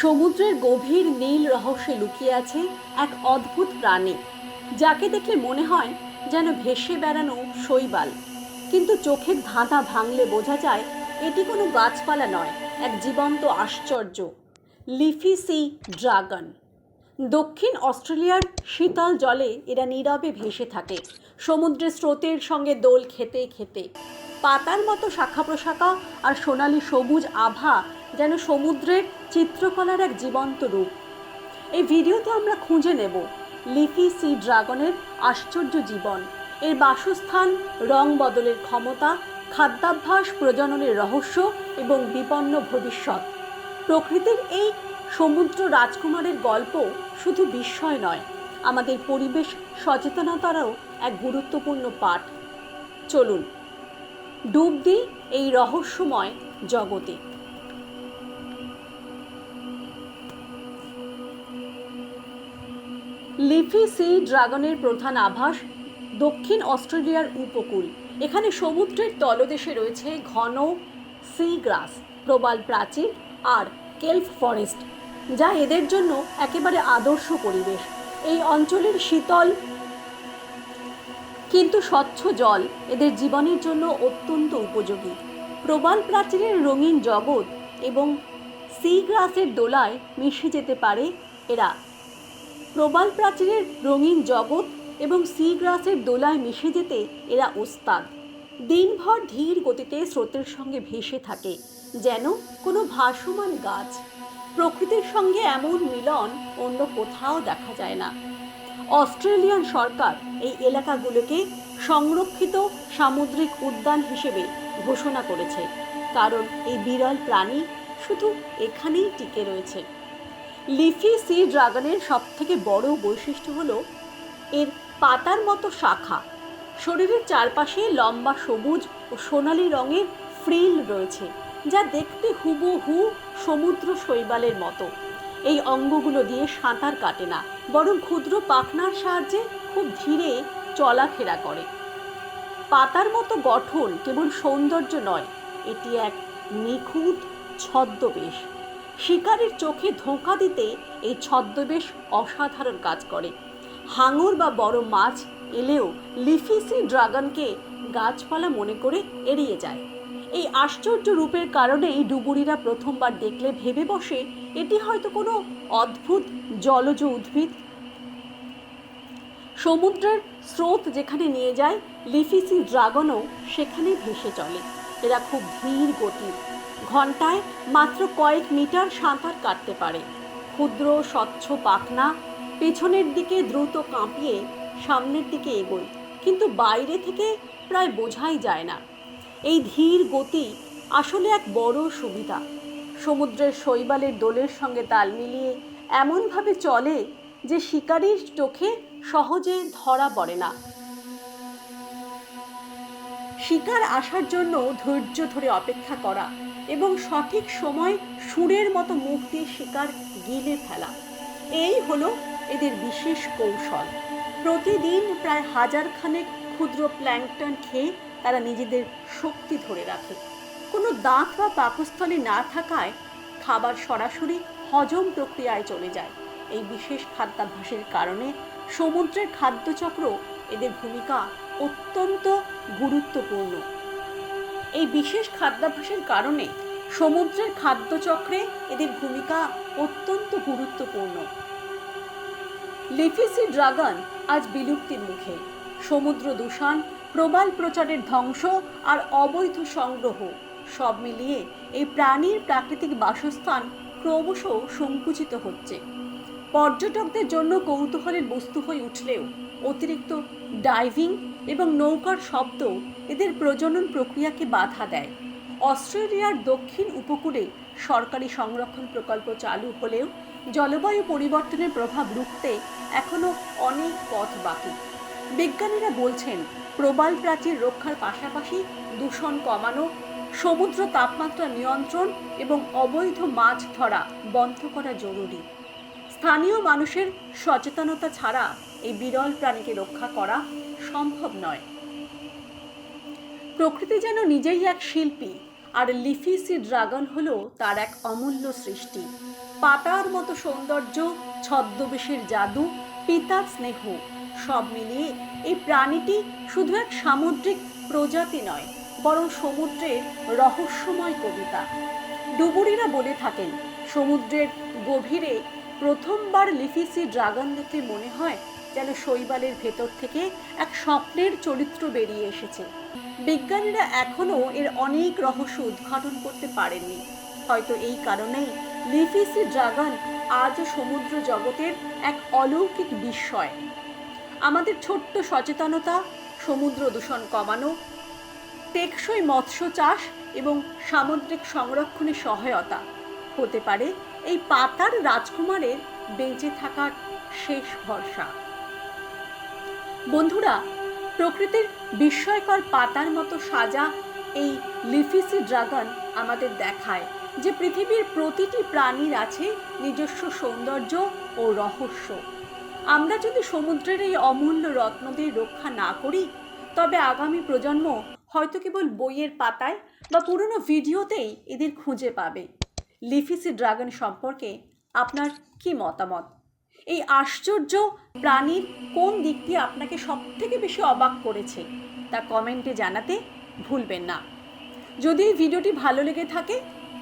সমুদ্রের গভীর নীল রহস্যে লুকিয়ে আছে এক অদ্ভুত প্রাণী, যাকে দেখলে মনে হয় যেন ভেসে বেড়ানো শৈবাল। কিন্তু চোখের ধাঁধা ভাঙলে বোঝা যায় এটি কোনো গাছপালা নয়, এক জীবন্ত আশ্চর্য লিফি সি ড্রাগন। দক্ষিণ অস্ট্রেলিয়ার শীতল জলে এরা নীরবে ভেসে থাকে, সমুদ্রের স্রোতের সঙ্গে দোল খেতে খেতে। পাতার মতো শাখা প্রশাখা আর সোনালি সবুজ আভা যেন সমুদ্রের চিত্রকলার এক জীবন্ত রূপ। এই ভিডিওতে আমরা খুঁজে নেব লিফি সি ড্রাগনের আশ্চর্য জীবন, এর বাসস্থান, রং বদলের ক্ষমতা, খাদ্যাভ্যাস প্রজননের রহস্য এবং বিপন্ন ভবিষ্যৎ। প্রকৃতির এই সমুদ্র রাজকুমারের গল্প শুধু বিস্ময় নয়, আমাদের পরিবেশ সচেতনতারও এক গুরুত্বপূর্ণ পাঠ। চলুন, ডুব দিই এই রহস্যময় জগতে। লিফি সি ড্রাগনের প্রধান আভাস, দক্ষিণ অস্ট্রেলিয়ার উপকূল। এখানে সমুদ্রের তলদেশে রয়েছে ঘন সি গ্রাস, প্রবাল প্রাচীর আর কেলফ ফরেস্ট, যা এদের জন্য একেবারে আদর্শ পরিবেশ। এই অঞ্চলের শীতল কিন্তু স্বচ্ছ জল এদের জীবনের জন্য অত্যন্ত উপযোগী। প্রবাল প্রাচীরের রঙিন জগৎ এবং সি গ্রাসের দোলায় মিশে যেতে পারে এরা। প্রবাল প্রাচীরের রঙিন জগৎ এবং সি গ্রাসের দোলায় মিশে যেতে এরা ওস্তাদ। দিনভর ধীর গতিতে স্রোতের সঙ্গে ভেসে থাকে, যেন কোনো ভাসমান গাছ। প্রকৃতির সঙ্গে এমন মিলন অন্য কোথাও দেখা যায় না। অস্ট্রেলিয়ান সরকার এই এলাকাগুলোকে সংরক্ষিত সামুদ্রিক উদ্যান হিসেবে ঘোষণা করেছে, কারণ এই বিরল প্রাণী শুধু এখানেই টিকে রয়েছে। লিফি সি ড্রাগনের সবথেকে বড় বৈশিষ্ট্য হলো এর পাতার মতো শাখা। শরীরের চারপাশে লম্বা সবুজ ও সোনালি রঙের ফ্রিল রয়েছে, যা দেখতে হুবহু সমুদ্র শৈবালের মতো। এই অঙ্গগুলো দিয়ে সাঁতার কাটে না, বরং ক্ষুদ্র পাখনার সাহায্যে খুব ধীরে চলাফেরা করে। পাতার মতো গঠন কেবল সৌন্দর্য নয়, এটি এক নিখুঁত ছদ্মবেশ। শিকারের চোখে ধোঁকা দিতে এই ছদ্মবেশ অসাধারণ কাজ করে। হাঙর বা বড় মাছ এলেও লিফিসি ড্রাগনকে গাছপালা মনে করে এড়িয়ে যায়। এই আশ্চর্য রূপের কারণেই ডুবুরিরা প্রথমবার দেখলে ভেবে বসে, এটি হয়তো কোনো অদ্ভুত জলজ উদ্ভিদ। সমুদ্রের স্রোত যেখানে নিয়ে যায়, লিফিসি ড্রাগনও সেখানে ভেসে চলে। এরা খুব ধীর গতির ঘন্টায় মাত্র কয়েক মিটার সাঁতার কাটতে পারে। ক্ষুদ্র, স্বচ্ছ পাখনা পেছনের দিকে দ্রুত কাঁপিয়ে সামনের দিকে এগোয়, কিন্তু বাইরে থেকে প্রায় বোঝাই যায় না। এই ধীর গতি আসলে এক বড় সুবিধা। সমুদ্রের শৈবালের দোলের সঙ্গে তাল মিলিয়ে এমনভাবে চলে যে শিকারির চোখে সহজে ধরা পড়ে না। শিকার আসার জন্য ধৈর্য ধরে অপেক্ষা করা এবং সঠিক সময় সুরের মতো মুখ দিয়ে শিকার গিলে ফেলা। এই হলো এদের বিশেষ কৌশল। প্রতিদিন প্রায় হাজার খানেক ক্ষুদ্র প্ল্যাঙ্কটন খেয়ে তারা নিজেদের শক্তি ধরে রাখে। কোনো দাঁত বা পাকস্থলী না থাকায় খাবার সরাসরি হজম প্রক্রিয়ায় চলে যায়। এই বিশেষ খাদ্যাভ্যাসের কারণে সমুদ্রের খাদ্যচক্র এদের ভূমিকা অত্যন্ত গুরুত্বপূর্ণ। এই বিশেষ খাদ্যাভ্যাসের কারণে সমুদ্রের খাদ্যচক্রে এদের ভূমিকা অত্যন্ত গুরুত্বপূর্ণ। লিফিসি ড্রাগন আজ বিলুপ্তির মুখে। সমুদ্র দূষণ, প্রবাল প্রচারের ধ্বংস আর অবৈধ সংগ্রহ সব মিলিয়ে এই প্রাণীর প্রাকৃতিক বাসস্থান ক্রমশ সংকুচিত হচ্ছে। পর্যটকদের জন্য কৌতূহলের বস্তু হয়ে উঠলেও অতিরিক্ত ডাইভিং এবং নৌকার শব্দ এদের প্রজনন প্রক্রিয়াকে বাধা দেয়। অস্ট্রেলিয়ার দক্ষিণ উপকূলে সরকারি সংরক্ষণ প্রকল্প চালু হলেও জলবায়ু পরিবর্তনের প্রভাব রুখতে এখনও অনেক পথ বাকি। বিজ্ঞানীরা বলছেন, প্রবাল প্রাচীর রক্ষার পাশাপাশি দূষণ কমানো, সমুদ্র তাপমাত্রা নিয়ন্ত্রণ এবং অবৈধ মাছ ধরা বন্ধ করা জরুরি। স্থানীয় মানুষের সচেতনতা ছাড়া এই বিরল প্রাণীকে রক্ষা করা সম্ভব নয়। প্রকৃতি যেন নিজেই এক শিল্পী, আর লিফিসি ড্রাগন হলো তার এক অমূল্য সৃষ্টি। পাতার মতো সৌন্দর্য, ছদ্মবেশের জাদু, পিতার স্নেহ, সব মিলিয়ে এই প্রাণীটি শুধু এক সামুদ্রিক প্রজাতি নয়, বরং সমুদ্রের রহস্যময় কবিতা। ডুবুরিরা বলে থাকেন, সমুদ্রের গভীরে প্রথমবার লিফিসি ড্রাগন দেখলে মনে হয় যেন শৈবালের ভেতর থেকে এক স্বপ্নের চরিত্র বেরিয়ে এসেছে। বিজ্ঞানীরা এখনও এর অনেক রহস্য উদ্ঘাটন করতে পারেননি। হয়তো এই কারণেই লিফিসি ড্রাগন আজও সমুদ্র জগতের এক অলৌকিক বিস্ময়। আমাদের ছোট্ট সচেতনতা, সমুদ্র দূষণ কমানো, টেকসই মৎস্য চাষ এবং সামুদ্রিক সংরক্ষণে সহায়তা, হতে পারে এই পাতার রাজকুমারের বেঁচে থাকার শেষ ভরসা। বন্ধুরা, প্রকৃতির বিস্ময়কর পাতার মতো সাজা এই লিফিসি ড্রাগন আমাদের দেখায়, যে পৃথিবীর প্রতিটি প্রাণীর আছে নিজস্ব সৌন্দর্য ও রহস্য। আমরা যদি সমুদ্রের এই অমূল্য রত্নদের রক্ষা না করি, তবে আগামী প্রজন্ম হয়তো কেবল বইয়ের পাতায় বা পুরনো ভিডিওতেই এদের খুঁজে পাবে। লিফিসি ড্রাগন সম্পর্কে আপনার কি মতামত? এই আশ্চর্য প্রাণীর কোন দিকটি আপনাকে সবথেকে বেশি অবাক করেছে, তা কমেন্টে জানাতে ভুলবেন না। যদি এই ভিডিওটি ভালো লেগে থাকে,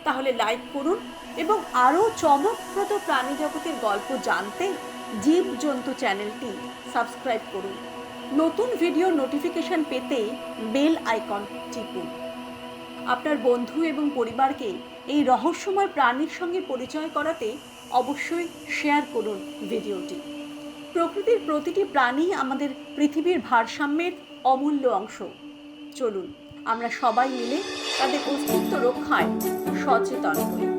তাহলে লাইক করুন এবং আরও চমকপ্রদ প্রাণী জগতের গল্প জানতে জীবজন্তু চ্যানেলটি সাবস্ক্রাইব করুন। নতুন ভিডিও নোটিফিকেশন পেতে বেল আইকন টিপুন। আপনার বন্ধু এবং পরিবারকে এই রহস্যময় প্রাণীর সঙ্গে পরিচয় করাতে অবশ্যই শেয়ার করুন ভিডিওটি। প্রকৃতির প্রতিটি প্রাণী আমাদের পৃথিবীর ভারসাম্যের অমূল্য অংশ। চলুন, আমরা সবাই মিলে তাদের অস্তিত্ব রক্ষায় সচেতন হই।